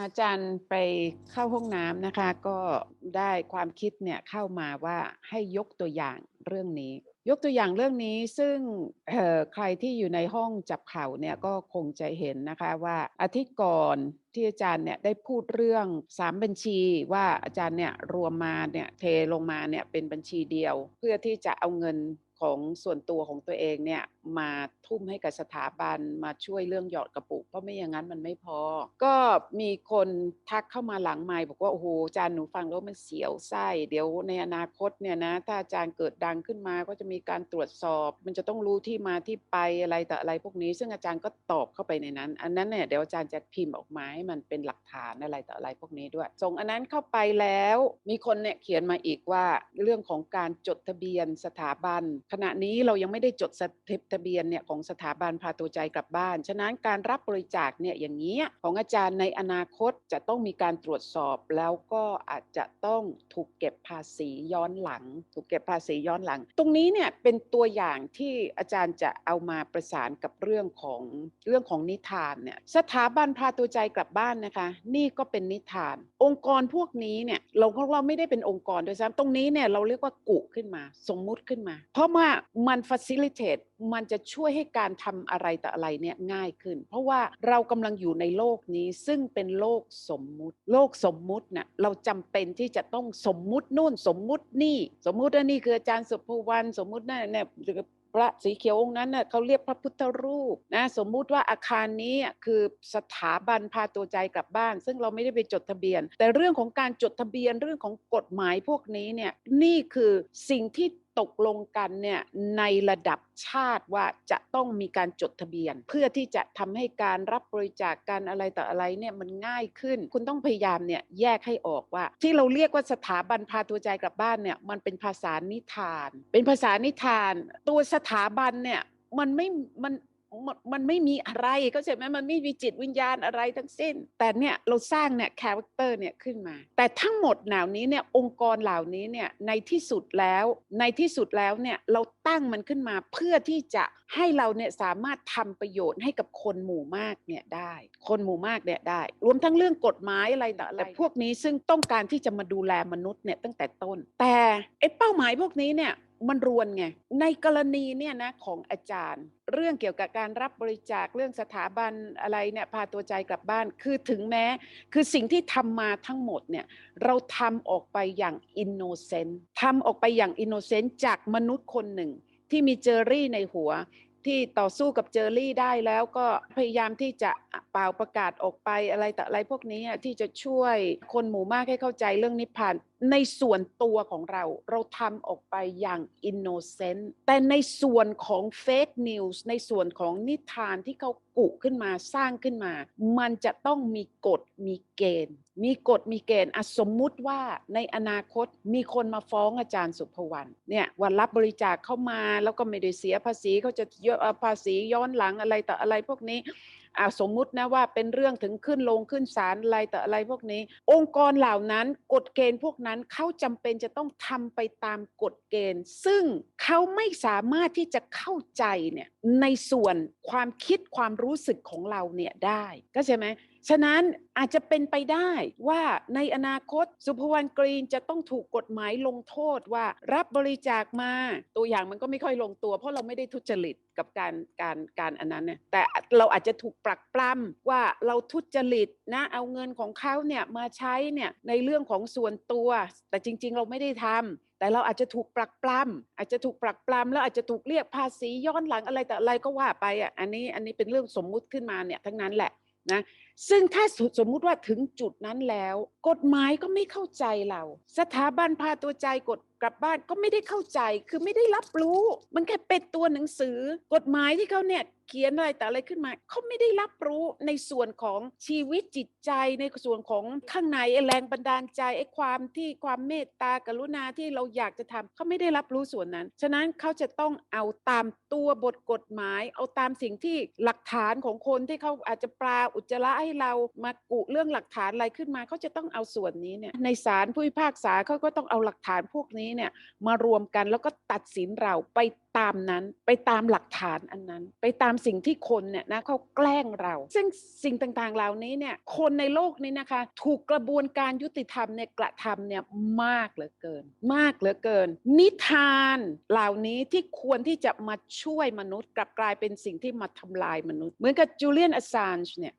อาจารย์ไปเข้าห้องน้ำนะคะ ก็ได้ความคิดเนี่ยเข้ามาว่าให้ยกตัวอย่างเรื่องนี้ ยกตัวอย่างเรื่องนี้ซึ่งใครที่อยู่ในห้องจับเข่าเนี่ยก็คงจะเห็นนะคะว่าอาทิตย์ก่อนที่อาจารย์เนี่ยได้พูดเรื่องสามบัญชีว่าอาจารย์เนี่ยรวมมาเนี่ยเทลงมาเนี่ยเป็นบัญชีเดียว เพื่อที่จะเอาเงิน ของส่วนตัวของตัวเองเนี่ยมาทุ่มให้กับสถาบันมาช่วยเรื่องหยอดกระปุกเพราะไม่อย่างนั้นมันไม่พอ ก็มีคนทักเข้ามาหลังไมค์บอกว่าโอ้โหอาจารย์หนูฟังแล้วมันเสียวไส้เดี๋ยวในอนาคตเนี่ยนะถ้าอาจารย์เกิดดังขึ้นมาก็จะมีการตรวจสอบ มันจะต้องรู้ที่มาที่ไปอะไรแต่อะไรพวกนี้ ซึ่งอาจารย์ก็ตอบเข้าไปในนั้น อันนั้นเนี่ยเดี๋ยวอาจารย์จะพิมพ์ออกมาให้มันเป็นหลักฐานอะไรต่ออะไรพวกนี้ด้วยส่งอันนั้นเข้าไปแล้ว มีคนเนี่ยเขียนมาอีกว่าเรื่องของการจดทะเบียนสถาบันขณะนี้เรายังไม่ได้จดสถิทะเบียนเนี่ยของสถาบันพาตัวใจกลับบ้าน ฉะนั้นการรับบริจาคเนี่ยอย่างนี้ของอาจารย์ในอนาคตจะต้องมีการตรวจสอบ แล้วก็อาจจะต้องถูกเก็บภาษีย้อนหลัง ถูกเก็บภาษีย้อนหลัง ตรงนี้เนี่ยเป็นตัวอย่างที่อาจารย์จะเอามาประสานกับเรื่องของเรื่องของนิทานเนี่ยสถาบันพาตัวใจกลับบ้านนะคะ นี่ก็เป็นนิทาน องค์กรพวกนี้เนี่ยเราของเราไม่ได้เป็นองค์กรโดยซ้ำตรงนี้เนี่ยเราเรียกว่ากุขึ้นมา สมมุติขึ้นมา เพราะว่ามัน facilitate มันจะช่วยให้การทำอะไรแต่อะไรเนี่ยง่ายขึ้น เพราะว่าเรากำลังอยู่ในโลกนี้ซึ่งเป็นโลกสมมุติ โลกสมมุติน่ะเราจำเป็นที่จะต้องสมมุตินู่นสมมุตินี่ สมมุติว่านี่คืออาจารย์สุภวรรณสมมุตินั่นเนี่ยพระสีเขียวองค์นั้นเน่ะเขาเรียกพระพุทธรูปนะสมมุติว่าอาคารนี้คือสถาบันพาตัวใจกลับบ้าน ซึ่งเราไม่ได้ไปจดทะเบียน แต่เรื่องของการจดทะเบียนเรื่องของกฎหมายพวกนี้เนี่ยนี่คือสิ่งที่ ตกลงกันเนี่ยในระดับชาติว่าจะต้องมีการจดทะเบียน เพื่อที่จะทำให้การรับบริจาคการอะไรต่ออะไรเนี่ยมันง่ายขึ้น คุณต้องพยายามเนี่ยแยกให้ออกว่า ที่เราเรียกว่าสถาบันพาตัวใจกลับบ้านเนี่ยมันเป็นภาษานิทาน เป็นภาษานิทาน ตัวสถาบันเนี่ยมันไม่มัน มันมันไม่มีอะไรก็ใช่ไหมมันไม่มีจิตวิญญาณอะไรทั้งสิ้น แต่เนี่ยเราสร้างเนี่ยคาแรคเตอร์เนี่ยขึ้นมา แต่ทั้งหมดเหล่านี้เนี่ยองค์กรเหล่านี้เนี่ยในที่สุดแล้วในที่สุดแล้วเนี่ยเราตั้งมันขึ้นมาเพื่อที่จะให้เราเนี่ยสามารถทำประโยชน์ให้กับคนหมู่มากเนี่ยได้ คนหมู่มากเนี่ยได้ รวมทั้งเรื่องกฎหมายอะไรต่ออะไรพวกนี้ซึ่งต้องการที่จะมาดูแลมนุษย์เนี่ยตั้งแต่ต้น แต่ไอ้เป้าหมายพวกนี้เนี่ย มันรวนไง ในกรณีเนี่ยนะของอาจารย์ เรื่องเกี่ยวกับการรับบริจาคเรื่องสถาบันอะไรเนี่ยพาตัวใจกลับบ้านคือถึงแม้ คือสิ่งที่ทำมาทั้งหมดเนี่ยเราทำออกไปอย่างอินโนเซนต์ทำออกไปอย่างอินโนเซนต์จากมนุษย์คนหนึ่ง ที่มีเจอรี่ในหัว ที่ต่อสู้กับเจอรี่ได้แล้วก็พยายามที่จะเป่าประกาศออกไปอะไรแต่อะไรพวกนี้ที่จะช่วยคนหมู่มากให้เข้าใจเรื่องนิพพานในส่วนตัวของเราเราทำออกไปอย่างอินโนเซนต์แต่ในส่วนของเฟกนิวส์ในส่วนของนิทานที่เขากุขึ้นมาสร้างขึ้นมา มันจะต้องมีกฎมีเกณฑ์ มีกฎมีเกณฑ์อสมมุติว่าในอนาคตมีคนมาฟ้องอาจารย์สุภวรรณเนี่ยวันรับบริจาคเข้ามาแล้วก็ไม่ได้เสียภาษีเขาจะเยอะภาษีย้อนหลังอะไรต่ออะไรพวกนี้ อาสมมุตินะว่าเป็นเรื่องถึงขึ้นลงขึ้นศาลอะไรแต่อะไรพวกนี้ องค์กรเหล่านั้นกฎเกณฑ์พวกนั้นเขาจำเป็นจะต้องทำไปตามกฎเกณฑ์ ซึ่งเขาไม่สามารถที่จะเข้าใจเนี่ยในส่วนความคิดความรู้สึกของเราเนี่ยได้ก็ใช่ไหมฉะนั้นอาจจะเป็นไปได้ว่าในอนาคตสุภวรรณกรีนจะต้องถูกกฎหมายลงโทษว่ารับบริจาคมาตัวอย่างมันก็ไม่ค่อยลงตัว เพราะเราไม่ได้ทุจริตกับการการการอันนั้นเนี่ยแต่เราอาจจะถูกปรักปล้ำว่าเราทุจริตนะเอาเงินของเขาเนี่ยมาใช้เนี่ยในเรื่องของส่วนตัว แต่จริง ๆ เราไม่ได้ทำแต่เราอาจจะถูกปรักปล้ำอาจจะถูกปรักปล้ำแล้วอาจจะถูกเรียกภาษีย้อนหลังอะไรแต่อะไรก็ว่าไปอะอันนี้อันนี้เป็นเรื่องสมมุติขึ้นมาเนี่ยทั้งนั้นแหละนะซึ่งถ้าสสมมุติว่าถึงจุดนั้นแล้ว กฎหมายก็ไม่เข้าใจเรา สถาบันพาตัวใจกฎกลับบ้านก็ไม่ได้เข้าใจคือไม่ได้รับรู้ มันแค่เป็นตัวหนังสือ กฎหมายที่เขาเนี่ยเขียนอะไรแต่อะไรขึ้นมาเขาไม่ได้รับรู้ในส่วนของชีวิตจิตใจในส่วนของข้างในไอ้แรงบันดาลใจไอ้ความที่ความเมตตากรุณาที่เราอยากจะทำเขาไม่ได้รับรู้ส่วนนั้น ฉะนั้นเขาจะต้องเอาตามตัวบทกฎหมาย เอาตามสิ่งที่หลักฐานของคนที่เขาอาจจะปลาอุจจาระให้เรามากุเรื่องหลักฐานอะไรขึ้นมาเขาจะต้องเอาส่วนนี้เนี่ยในศาลผู้พิพากษาเขาก็ต้องเอาหลักฐานพวกนี้เนี่ยมารวมกันแล้วก็ตัดสินเราไปตามนั้น ไปตามหลักฐานอันนั้น ไปตามสิ่งที่คนเนี่ยนะเขาแกล้งเรา ซึ่งสิ่งต่างๆเหล่านี้เนี่ยคนในโลกนี้นะคะถูกกระบวนการยุติธรรมเนี่ยกระทำเนี่ยมากเหลือเกิน มากเหลือเกิน นิทานเหล่านี้ที่ควรที่จะมาช่วยมนุษย์กลับกลายเป็นสิ่งที่มาทำลายมนุษย์ เหมือนกับจูเลียนอซานจ์เนี่ย